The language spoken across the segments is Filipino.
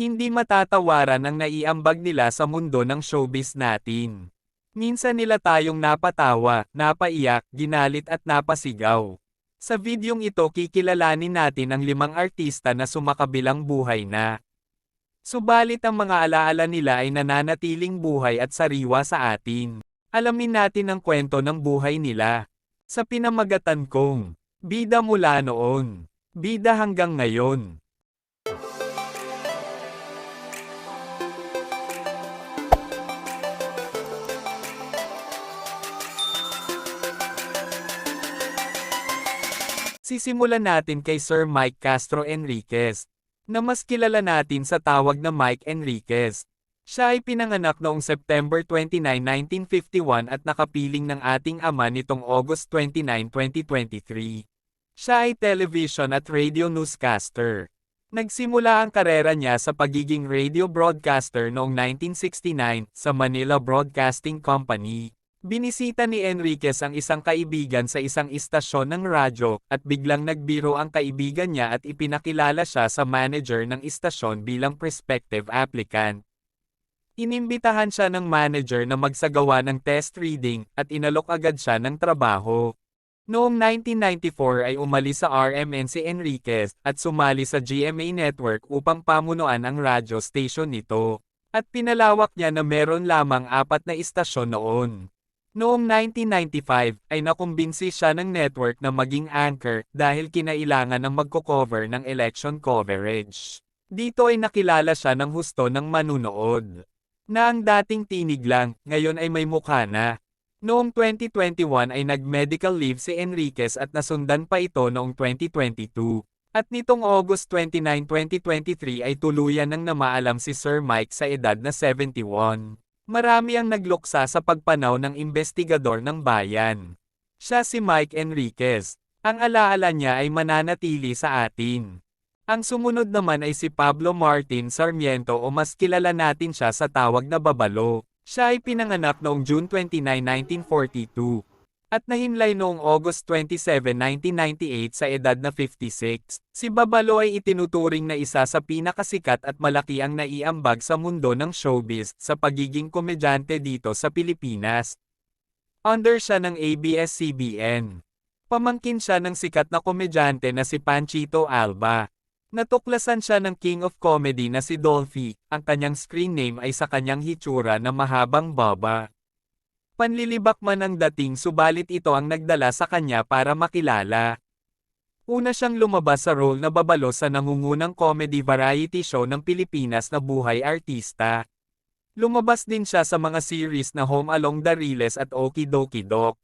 Hindi matatawaran ang naiambag nila sa mundo ng showbiz natin. Minsan nila tayong napatawa, napaiyak, ginalit at napasigaw. Sa videong ito kikilalanin natin ang limang artista na sumakabilang buhay na. Subalit ang mga alaala nila ay nananatiling buhay at sariwa sa atin. Alamin natin ang kwento ng buhay nila. Sa pinamagatan kong, bida mula noon, bida hanggang ngayon. Sisimulan natin kay Sir Mike Castro Enriquez, na mas kilala natin sa tawag na Mike Enriquez. Siya ay pinanganak noong September 29, 1951 at nakapiling ng ating ama nitong August 29, 2023. Siya ay television at radio newscaster. Nagsimula ang karera niya sa pagiging radio broadcaster noong 1969 sa Manila Broadcasting Company. Binisita ni Enriquez ang isang kaibigan sa isang istasyon ng radyo, at biglang nagbiro ang kaibigan niya at ipinakilala siya sa manager ng istasyon bilang prospective applicant. Inimbitahan siya ng manager na magsagawa ng test reading, at inalok agad siya ng trabaho. Noong 1994 ay umalis sa RMN si Enriquez, at sumali sa GMA Network upang pamunuan ang radyo station nito. At pinalawak niya na meron lamang apat na istasyon noon. Noong 1995 ay nakumbinsi siya ng network na maging anchor dahil kinailangan ng magko-cover ng election coverage. Dito ay nakilala siya ng husto ng manunood. Na ang dating tinig lang, ngayon ay may mukha na. Noong 2021 ay nag-medical leave si Enriquez at nasundan pa ito noong 2022. At nitong August 29, 2023 ay tuluyan nang namaalam si Sir Mike sa edad na 71. Marami ang nagluksa sa pagpanaw ng investigador ng bayan. Siya si Mike Enriquez. Ang alaala niya ay mananatili sa atin. Ang sumunod naman ay si Pablo Martin Sarmiento o mas kilala natin siya sa tawag na Babalo. Siya ay pinanganak noong June 29, 1942. At nahimlay noong August 27, 1998 sa edad na 56. Si Babalo ay itinuturing na isa sa pinakasikat at malaki ang naiambag sa mundo ng showbiz sa pagiging komedyante dito sa Pilipinas. Under siya ng ABS-CBN. Pamangkin siya ng sikat na komedyante na si Panchito Alba. Natuklasan siya ng King of Comedy na si Dolphy, ang kanyang screen name ay sa kanyang hitsura na mahabang baba. Panlilibak man ang dating subalit ito ang nagdala sa kanya para makilala. Una siyang lumabas sa role na babalo sa nangungunang comedy variety show ng Pilipinas na Buhay Artista. Lumabas din siya sa mga series na Home Along the Riles at Okie Dokie Doc.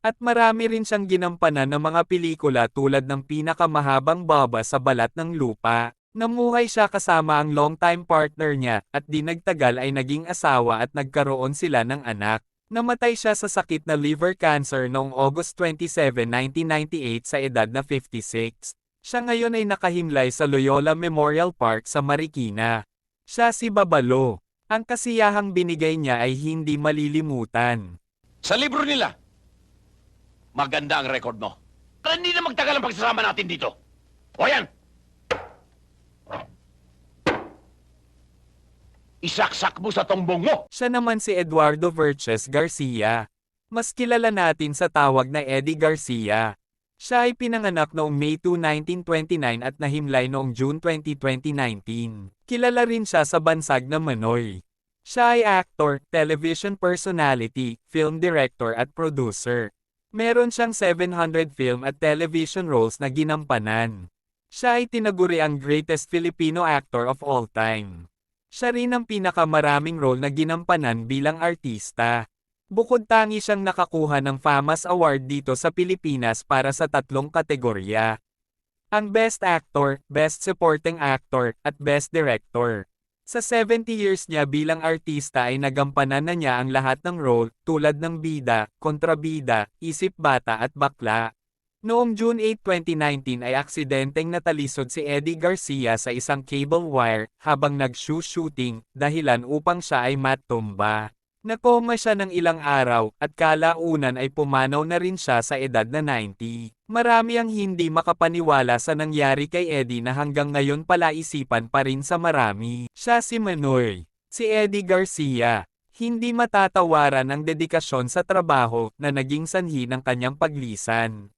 At marami rin siyang ginampanan ng mga pelikula tulad ng pinakamahabang baba sa balat ng lupa. Namuhay siya kasama ang longtime partner niya, at di nagtagal ay naging asawa at nagkaroon sila ng anak. Namatay siya sa sakit na liver cancer noong August 27, 1998 sa edad na 56. Siya ngayon ay nakahimlay sa Loyola Memorial Park sa Marikina. Siya si Babalo. Ang kasiyahang binigay niya ay hindi malilimutan. Sa libro nila, maganda ang record mo. Pero hindi na magtagal ang pagsasama natin dito. O yan! Isaksak mo sa tombong mo! Siya naman si Eduardo Verches Garcia. Mas kilala natin sa tawag na Eddie Garcia. Siya ay pinanganak noong May 2, 1929 at nahimlay noong June 20, 2019. Kilala rin siya sa bansag na Manoy. Siya ay actor, television personality, film director at producer. Meron siyang 700 film at television roles na ginampanan. Siya ay tinaguri ang greatest Filipino actor of all time. Siya rin ang pinakamaraming role na ginampanan bilang artista. Bukod tangi siyang nakakuha ng FAMAS Award dito sa Pilipinas para sa tatlong kategorya. Ang Best Actor, Best Supporting Actor, at Best Director. Sa 70 years niya bilang artista ay nagampanan na niya ang lahat ng role, tulad ng bida, kontrabida, isip bata at bakla. Noong June 8, 2019 ay aksidenteng natalisod si Eddie Garcia sa isang cable wire habang nag-shoe shooting, dahilan upang siya ay matumba. Nakoma siya ng ilang araw, at kalaunan ay pumanaw na rin siya sa edad na 90. Marami ang hindi makapaniwala sa nangyari kay Eddie na hanggang ngayon palaisipan pa rin sa marami. Siya si Manoy. Si Eddie Garcia. Hindi matatawaran ang dedikasyon sa trabaho na naging sanhi ng kanyang paglisan.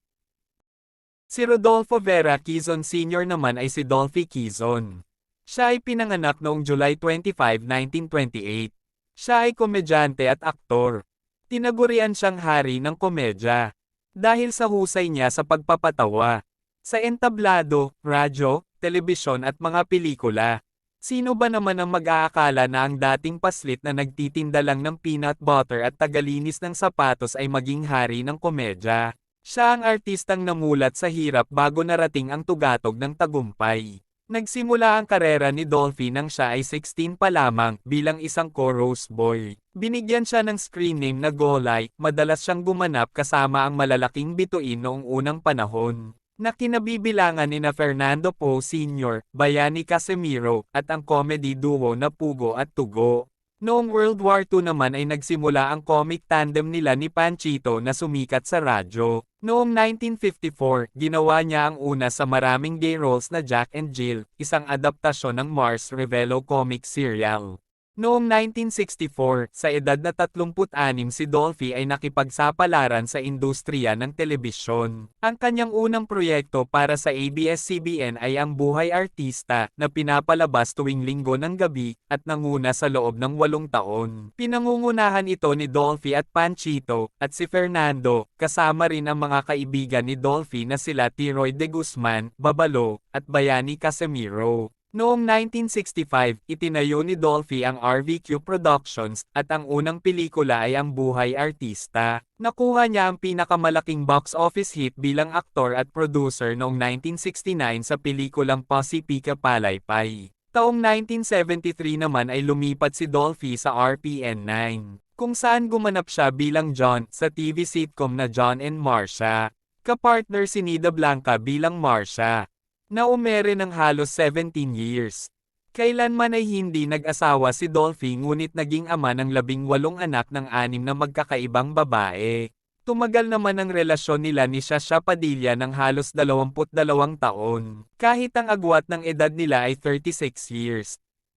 Si Rodolfo Vera Quizon Sr. naman ay si Dolphy Quizon. Siya ay pinanganak noong July 25, 1928. Siya ay komedyante at aktor. Tinagurian siyang hari ng komedya. Dahil sa husay niya sa pagpapatawa. Sa entablado, radyo, telebisyon at mga pelikula. Sino ba naman ang mag-aakala na ang dating paslit na nagtitinda lang ng peanut butter at tagalinis ng sapatos ay maging hari ng komedya? Siya ang artistang namulat sa hirap bago narating ang tugatog ng tagumpay. Nagsimula ang karera ni Dolphy nang siya ay 16 pa lamang bilang isang chorus boy. Binigyan siya ng screen name na Golay, madalas siyang gumanap kasama ang malalaking bituin noong unang panahon. Na kinabibilangan ni na Fernando Poe Sr., Bayani Casemiro, at ang comedy duo na Pugo at Tugo. Noong World War II naman ay nagsimula ang comic tandem nila ni Panchito na sumikat sa radyo. Noong 1954, ginawa niya ang una sa maraming gay roles na Jack and Jill, isang adaptasyon ng Mars Revelo comic serial. Noong 1964, sa edad na 36 si Dolphy ay nakipagsapalaran sa industriya ng telebisyon. Ang kanyang unang proyekto para sa ABS-CBN ay ang Buhay Artista, na pinapalabas tuwing linggo ng gabi, at nanguna sa loob ng walong taon. Pinangungunahan ito ni Dolphy at Panchito, at si Fernando, kasama rin ang mga kaibigan ni Dolphy na sila Tiroy de Guzman, Babalo, at Bayani Casemiro. Noong 1965, itinayo ni Dolphy ang RVQ Productions, at ang unang pelikula ay ang Buhay Artista. Nakuha niya ang pinakamalaking box office hit bilang aktor at producer noong 1969 sa pelikulang Posse Pika Palaypay. Taong 1973 naman ay lumipat si Dolphy sa RPN 9, kung saan gumanap siya bilang John sa TV sitcom na John and Marcia. Kapartner si Nida Blanca bilang Marcia na ng halos 17 years. Kailanman ay hindi nag-asawa si Dolphy ngunit naging ama ng labing walong anak ng anim na magkakaibang babae. Tumagal naman ang relasyon nila ni Shasha Padilla ng halos 22 taon, kahit ang agwat ng edad nila ay 36 years.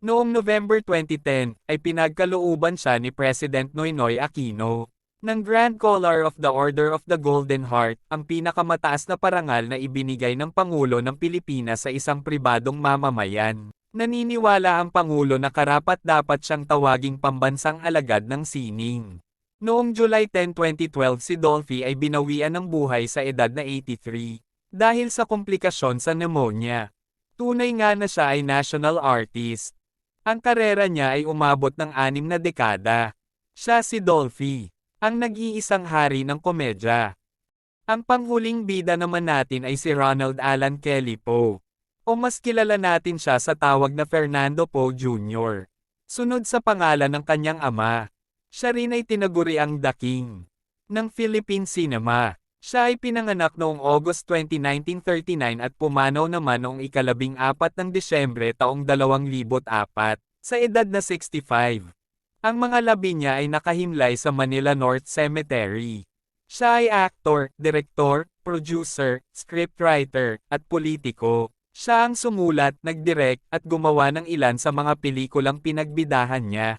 Noong November 2010, ay pinagkalooban siya ni President Noynoy Aquino ng Grand Collar of the Order of the Golden Heart, ang pinakamataas na parangal na ibinigay ng Pangulo ng Pilipinas sa isang pribadong mamamayan. Naniniwala ang Pangulo na karapat dapat siyang tawaging pambansang alagad ng sining. Noong July 10, 2012 si Dolphy ay binawian ng buhay sa edad na 83, dahil sa komplikasyon sa pneumonia. Tunay nga na siya ay national artist. Ang karera niya ay umabot ng anim na dekada. Siya si Dolphy ang nag-iisang hari ng komedya. Ang panghuling bida naman natin ay si Ronald Alan Kelly Poe. O mas kilala natin siya sa tawag na Fernando Poe Jr. Sunod sa pangalan ng kanyang ama. Siya rin ay tinaguri ang The King ng Philippine Cinema. Siya ay pinanganak noong August 20, 1939 at pumanaw naman noong ikalabing apat ng Disyembre taong 2004 sa edad na 65. Ang mga labi niya ay nakahimlay sa Manila North Cemetery. Siya ay actor, director, producer, scriptwriter, at politiko. Siya ang sumulat, nagdirect, at gumawa ng ilan sa mga pelikulang pinagbidahan niya.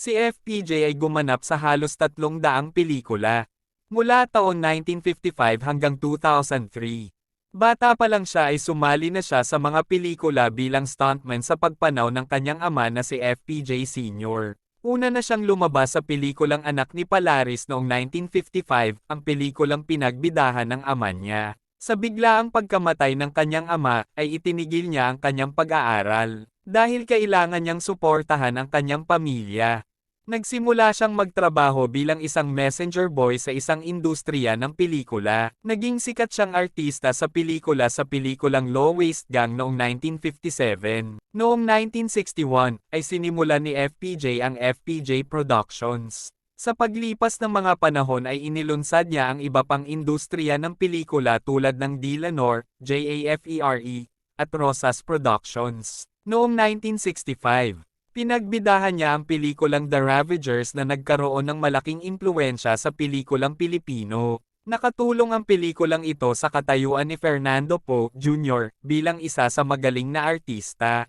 Si FPJ ay gumanap sa halos tatlong daang pelikula. Mula taon 1955 hanggang 2003. Bata pa lang siya ay sumali na siya sa mga pelikula bilang stuntman sa pagpanaw ng kanyang ama na si FPJ Sr. Una na siyang lumabas sa pelikulang Anak ni Palaris noong 1955, ang pelikulang pinagbidahan ng ama niya. Sa biglaang pagkamatay ng kanyang ama, ay itinigil niya ang kanyang pag-aaral, dahil kailangan niyang suportahan ang kanyang pamilya. Nagsimula siyang magtrabaho bilang isang messenger boy sa isang industriya ng pelikula. Naging sikat siyang artista sa pelikula sa pelikulang Low Waist Gang noong 1957. Noong 1961, ay sinimula ni FPJ ang FPJ Productions. Sa paglipas ng mga panahon ay inilunsad niya ang iba pang industriya ng pelikula tulad ng D. Lenore, JAFERE, E at Rosas Productions. Noong 1965, Pinagbidahan niya ang pelikulang The Ravagers na nagkaroon ng malaking impluensya sa pelikulang Pilipino. Nakatulong ang pelikulang ito sa katayuan ni Fernando Poe Jr. bilang isa sa magaling na artista.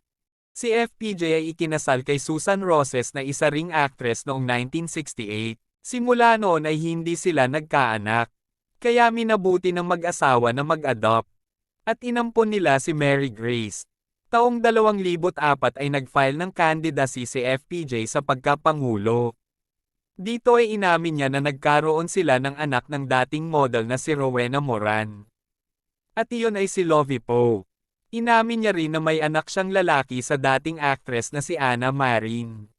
Si FPJ ay ikinasal kay Susan Roses na isa ring actress noong 1968. Simula noon ay hindi sila nagkaanak. Kaya minabuti ng mag-asawa na mag-adopt. At inampon nila si Mary Grace. Taong 2004 ay nag-file ng candidacy si FPJ sa pagkapangulo. Dito ay inamin niya na nagkaroon sila ng anak ng dating model na si Rowena Moran. At iyon ay si Lovie Poe. Inamin niya rin na may anak siyang lalaki sa dating actress na si Anna Marin.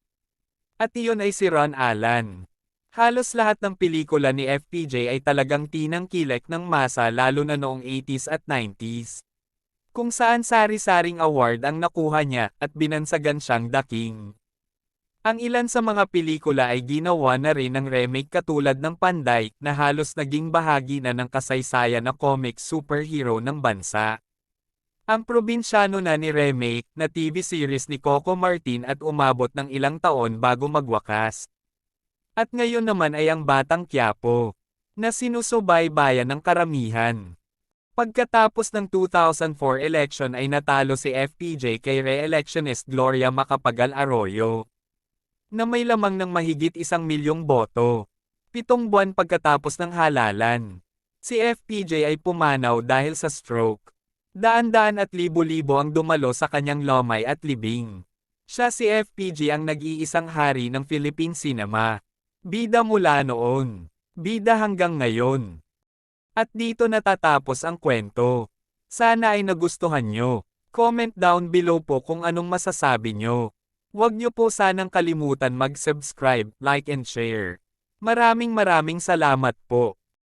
At iyon ay si Ron Alan. Halos lahat ng pelikula ni FPJ ay talagang tinangkilek ng masa lalo na noong 80s at 90s. Kung saan sari-saring award ang nakuha niya at binansagan siyang The King. Ang ilan sa mga pelikula ay ginawa na rin ng remake katulad ng Panday na halos naging bahagi na ng kasaysayan na comic superhero ng bansa. Ang probinsyano na ni remake na TV series ni Coco Martin at umabot ng ilang taon bago magwakas. At ngayon naman ay ang Batang Quiapo, na sinusubaybayan ng karamihan. Pagkatapos ng 2004 election ay natalo si FPJ kay re-electionist Gloria Macapagal Arroyo na may lamang ng mahigit isang milyong boto. Pitong buwan pagkatapos ng halalan. Si FPJ ay pumanaw dahil sa stroke. Daan-daan at libo-libo ang dumalo sa kanyang lomay at libing. Siya si FPJ ang nag-iisang hari ng Philippine cinema. Bida mula noon. Bida hanggang ngayon. At dito natatapos ang kwento. Sana ay nagustuhan nyo. Comment down below po kung anong masasabi nyo. Huwag niyo po sanang kalimutan mag-subscribe, like and share. Maraming maraming salamat po.